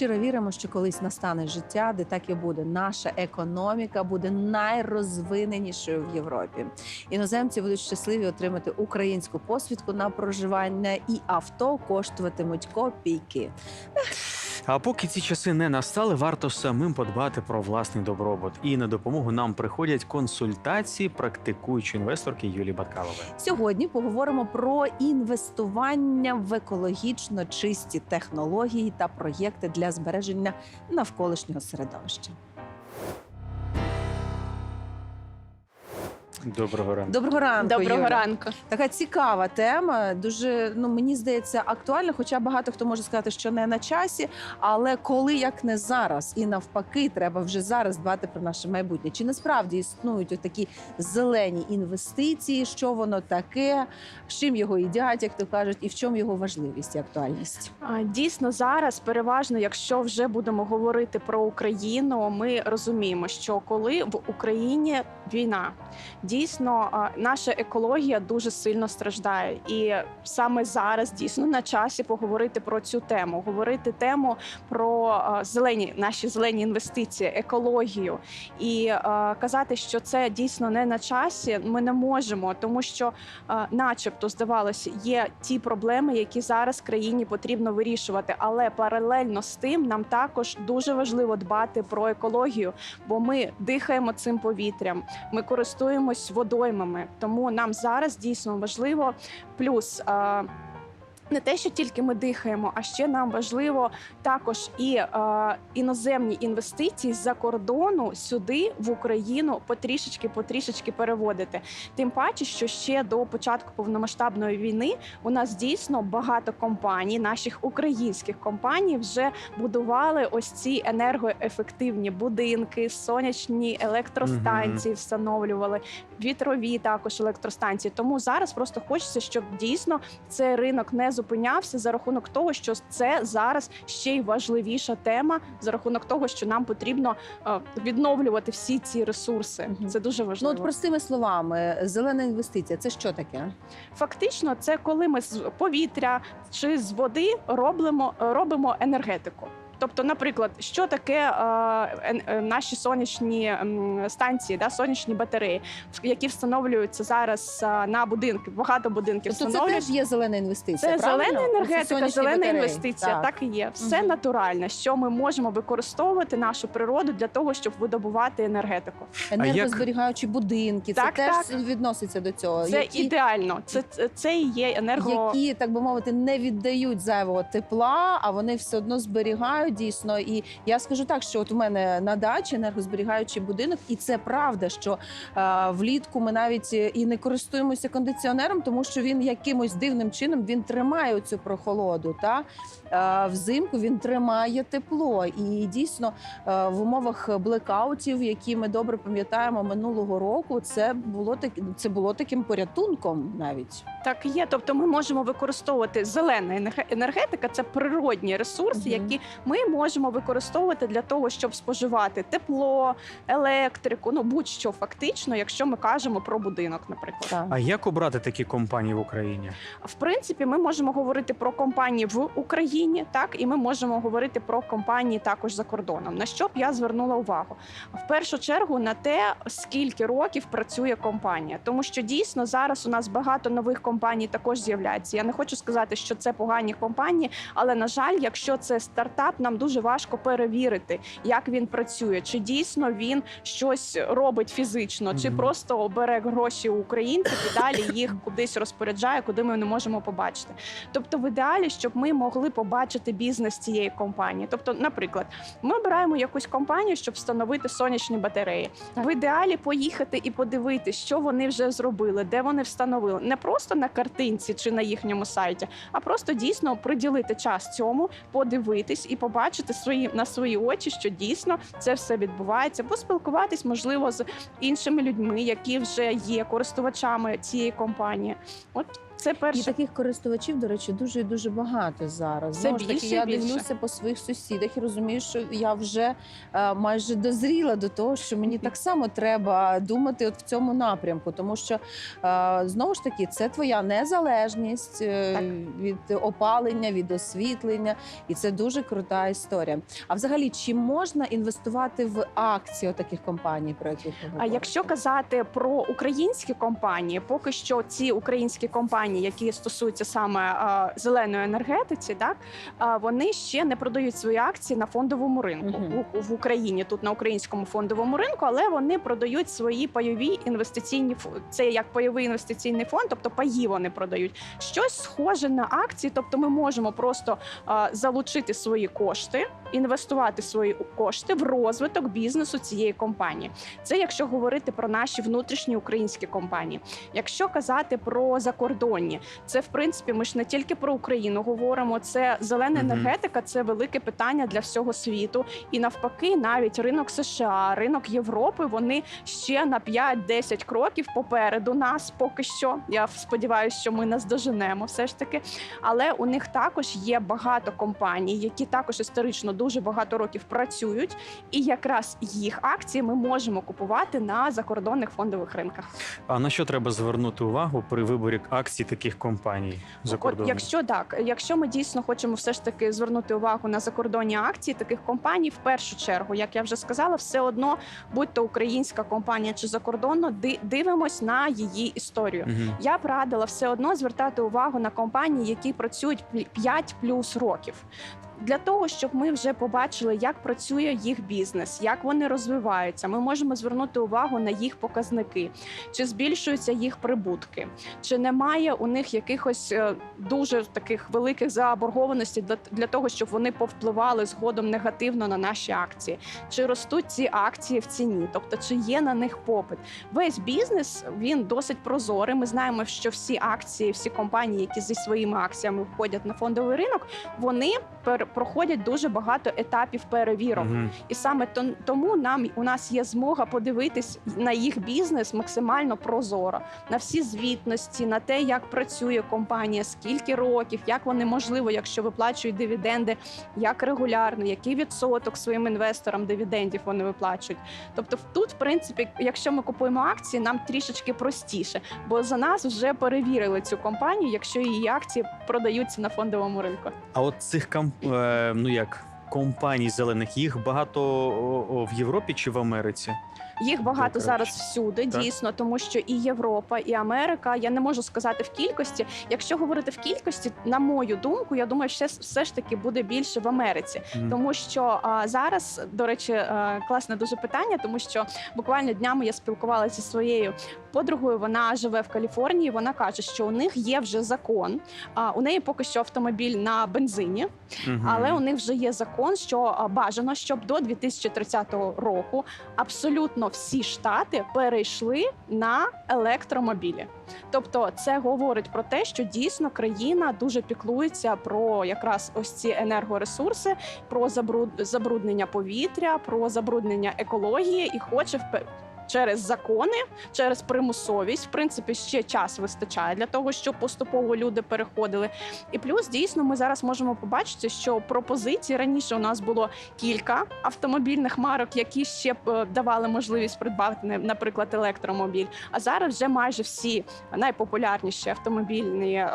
щиро віримо, що колись настане життя, де так і буде. Наша економіка буде найрозвиненішою в Європі. Іноземці будуть щасливі отримати українську посвідку на проживання, і авто коштуватимуть копійки. А поки ці часи не настали, варто самим подбати про власний добробут. І на допомогу нам приходять консультації практикуючої інвесторки Юлії Баткалової. Сьогодні поговоримо про інвестування в екологічно чисті технології та проєкти для збереження навколишнього середовища. Доброго ранку. Доброго ранку. Доброго Юля. ранку. Така цікава тема, дуже ну мені здається актуальна. Хоча багато хто може сказати, що не на часі. Але коли як не зараз, і навпаки, треба вже зараз дбати про наше майбутнє. Чи насправді існують такі зелені інвестиції? Що воно таке? З чим його їдять, як то кажуть, і в чому його важливість і актуальність? Дійсно, зараз переважно, якщо вже будемо говорити про Україну, ми розуміємо, що коли в Україні війна, дійсно наша екологія дуже сильно страждає, і саме зараз дійсно на часі поговорити про цю тему, говорити тему про зелені наші зелені інвестиції, екологію і казати, що це дійсно не на часі. Ми не можемо, тому що, начебто, здавалося, є ті проблеми, які зараз країні потрібно вирішувати. Але паралельно з тим нам також дуже важливо дбати про екологію, бо ми дихаємо цим повітрям, ми користуємось водоймами. Тому нам зараз дійсно важливо плюс. Не те, що тільки ми дихаємо, а ще нам важливо також і е, іноземні інвестиції з-за кордону сюди в Україну потрішечки потрішечки переводити. Тим паче, що ще до початку повномасштабної війни у нас дійсно багато компаній, наших українських компаній, вже будували ось ці енергоефективні будинки, сонячні електростанції встановлювали, вітрові також електростанції. Тому зараз просто хочеться, щоб дійсно цей ринок не зупинявся за рахунок того, що це зараз ще й важливіша тема за рахунок того, що нам потрібно е, відновлювати всі ці ресурси. Це дуже Ну важливо. от простими словами, зелена інвестиція це що таке? Фактично, це коли ми з повітря чи з води робимо, робимо енергетику. Тобто, наприклад, що таке е, е, наші сонячні м, станції, да, сонячні батареї, які встановлюються зараз е, на будинки, багато будинків Тобто це теж є зелена інвестиція. Це правильно? зелена енергетика, сонячні зелена батареї. інвестиція. Так. і є. Все Мгм. натуральне, що ми можемо використовувати нашу природу для того, щоб видобувати енергетику. енергозберігаючі будинки. Так, це теж так. відноситься до цього. Це які, ідеально. Це, це, це і є енерго. які, так би мовити, не віддають зайвого тепла, а вони все одно зберігають дійсно. І я скажу так, що от у мене на дачі енергозберігаючий будинок, і це правда, що е, влітку ми навіть і не користуємося кондиціонером, тому що він якимось дивним чином він тримає цю прохолоду. Та е, взимку він тримає тепло. І дійсно е, в умовах блекаутів, які ми добре пам'ятаємо минулого року, це було так, це було таким порятунком навіть. Так є. Тобто ми можемо використовувати зелена енерге- енергетика, це природні ресурси, Мгм. які ми можемо використовувати для того, щоб споживати тепло, електрику, ну будь-що фактично, якщо ми кажемо про будинок, наприклад. А як обрати такі компанії в Україні? В принципі, ми можемо говорити про компанії в Україні, так і ми можемо говорити про компанії також за кордоном. На що б я звернула увагу? В першу чергу на те, скільки років працює компанія, тому що дійсно зараз у нас багато нових компаній також з'являється. Я не хочу сказати, що це погані компанії, але на жаль, якщо це стартап, нам дуже важко перевірити, як він працює, чи дійсно він щось робить фізично, чи просто бере гроші у українців і далі їх кудись розпоряджає, куди ми не можемо побачити. Тобто, в ідеалі, щоб ми могли побачити бізнес цієї компанії. Тобто, наприклад, ми обираємо якусь компанію, щоб встановити сонячні батареї. В ідеалі поїхати і подивитися, що вони вже зробили, де вони встановили, не просто на картинці чи на їхньому сайті, а просто дійсно приділити час цьому, подивитись і побачити свої на свої очі, що дійсно це все відбувається, поспілкуватись, можливо, з іншими людьми, які вже є користувачами цієї компанії. От Це І таких користувачів, до речі, дуже і дуже багато зараз. Знову ж таки, я більше. дивлюся по своїх сусідах і розумію, що я вже е, майже дозріла до того, що мені так само треба думати от в цьому напрямку, тому що е, знову ж таки це твоя незалежність е, від опалення, від освітлення, і це дуже крута історія. А взагалі, чи можна інвестувати в акції таких компаній, про які ви А якщо казати про українські компанії, поки що ці українські компанії, які стосуються саме зеленої енергетиці, так вони ще не продають свої акції на фондовому ринку Мгм. в, Україні, тут на українському фондовому ринку, але вони продають свої пайові інвестиційні це як пайовий інвестиційний фонд, тобто паї вони продають щось схоже на акції. Тобто, ми можемо просто залучити свої кошти, інвестувати свої кошти в розвиток бізнесу цієї компанії. Це якщо говорити про наші внутрішні українські компанії. Якщо казати про закордонні, це в принципі ми ж не тільки про Україну говоримо. Це зелена енергетика, це велике питання для всього світу. І навпаки, навіть ринок США, ринок Європи, вони ще на 5-10 кроків попереду нас. Поки що. Я сподіваюся, що ми наздоженемо все ж таки. Але у них також є багато компаній, які також історично дуже багато років працюють, і якраз їх акції ми можемо купувати на закордонних фондових ринках. А на що треба звернути увагу при виборі акцій таких компаній за кордоном? якщо так, якщо ми дійсно хочемо все ж таки звернути увагу на закордонні акції таких компаній, в першу чергу, як я вже сказала, все одно будь то українська компанія чи закордонно, дивимось на її історію. Угу. Я б радила все одно звертати увагу на компанії, які працюють 5 плюс років. Для того щоб ми вже побачили, як працює їх бізнес, як вони розвиваються, ми можемо звернути увагу на їх показники, чи збільшуються їх прибутки, чи немає у них якихось е, дуже таких великих заборгованостей для, того, щоб вони повпливали згодом негативно на наші акції, чи ростуть ці акції в ціні, тобто чи є на них попит. Весь бізнес він досить прозорий. Ми знаємо, що всі акції, всі компанії, які зі своїми акціями входять на фондовий ринок, вони пер- проходять дуже багато етапів перевірок. Мгм. І саме тому нам у нас є змога подивитись на їх бізнес максимально прозоро, на всі звітності, на те, як працює компанія, скільки років, як вони можливо, якщо виплачують дивіденди, як регулярно, який відсоток своїм інвесторам дивідендів вони виплачують. Тобто, тут, в принципі, якщо ми купуємо акції, нам трішечки простіше, бо за нас вже перевірили цю компанію, якщо її акції продаються на фондовому ринку. А от цих кам... е, ну як компаній зелених їх багато в Європі чи в Америці? Їх багато зараз всюди, Так. дійсно, тому що і Європа, і Америка. Я не можу сказати в кількості. Якщо говорити в кількості, на мою думку, я думаю, що все ж таки буде більше в Америці, Мгм. тому що а, зараз, до речі, а, класне дуже питання, тому що буквально днями я спілкувалася зі своєю подругою. Вона живе в Каліфорнії. Вона каже, що у них є вже закон. А у неї поки що автомобіль на бензині, Мгм. але у них вже є закон, що бажано, щоб до 2030 року абсолютно всі штати перейшли на електромобілі. Тобто, це говорить про те, що дійсно країна дуже піклується про якраз ось ці енергоресурси, про забруд- забруднення повітря, про забруднення екології і хоче Через закони, через примусовість, в принципі, ще час вистачає для того, щоб поступово люди переходили. І плюс дійсно ми зараз можемо побачити, що пропозиції раніше у нас було кілька автомобільних марок, які ще б е, давали можливість придбати, наприклад, електромобіль. А зараз вже майже всі найпопулярніші автомобільні.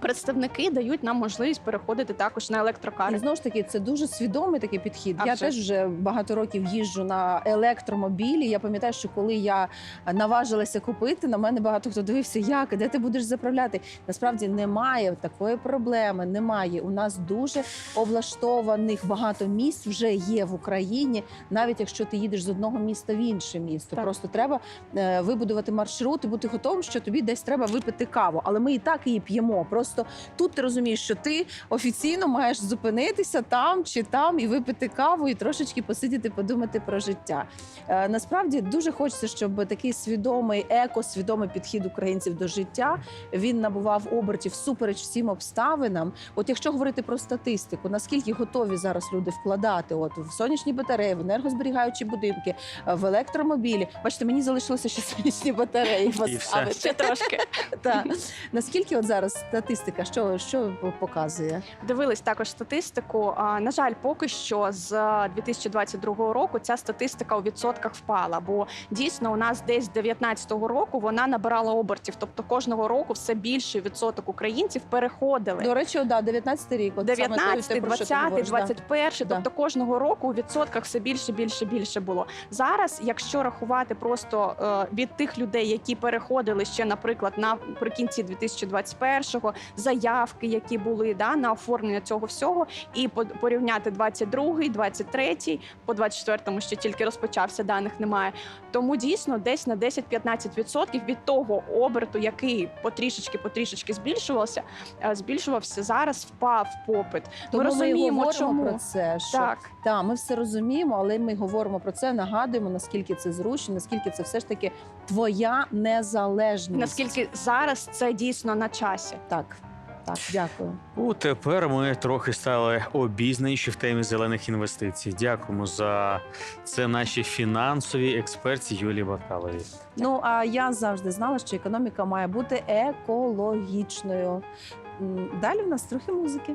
Представники дають нам можливість переходити також на електрокари. І знову ж таки, це дуже свідомий такий підхід. А я вже теж вже багато років їжджу на електромобілі. Я пам'ятаю, що коли я наважилася купити, на мене багато хто дивився, як де ти будеш заправляти. Насправді немає такої проблеми. Немає. У нас дуже облаштованих багато місць вже є в Україні, навіть якщо ти їдеш з одного міста в інше місто. Так. Просто треба е, вибудувати маршрут і бути готовим, що тобі десь треба випити каву. Але ми і так її п'ємо. Просто Просто тут ти розумієш, що ти офіційно маєш зупинитися там чи там і випити каву, і трошечки посидіти, подумати про життя. Е, насправді дуже хочеться, щоб такий свідомий еко-свідомий підхід українців до життя він набував обертів супереч всім обставинам. От якщо говорити про статистику, наскільки готові зараз люди вкладати от в сонячні батареї, в енергозберігаючі будинки, е, в електромобілі. Бачите, мені залишилося ще сонячні батареї І все. Ще трошки. Та. Наскільки от зараз статистика, що, що показує? Дивились також статистику. На жаль, поки що з 2022 року ця статистика у відсотках впала. Бо дійсно у нас десь з 2019 року вона набирала обертів. Тобто кожного року все більший відсоток українців переходили. До речі, да, 19 рік. От саме той, 19, те, про що ти 20, 21, Да. тобто кожного року у відсотках все більше, більше, більше було. Зараз, якщо рахувати просто е, від тих людей, які переходили ще, наприклад, наприкінці 2021-го, заявки, які були да, на оформлення цього всього, і по- порівняти 22-й, 23-й, по 24-му ще тільки розпочався, даних немає. Тому дійсно десь на 10-15% від того оберту, який потрішечки потрішечки збільшувався, е, збільшувався зараз, впав попит. Тому ми, розуміємо, говоримо чому. про це. Що Так. Так, ми все розуміємо, але ми говоримо про це, нагадуємо, наскільки це зручно, наскільки це все ж таки твоя незалежність. Наскільки зараз це дійсно на часі? так, так, дякую. У тепер ми трохи стали обізнаніші в темі зелених інвестицій. Дякуємо за це наші фінансові експерті Юлії Бакалові. Ну а я завжди знала, що економіка має бути екологічною. Далі в нас трохи музики.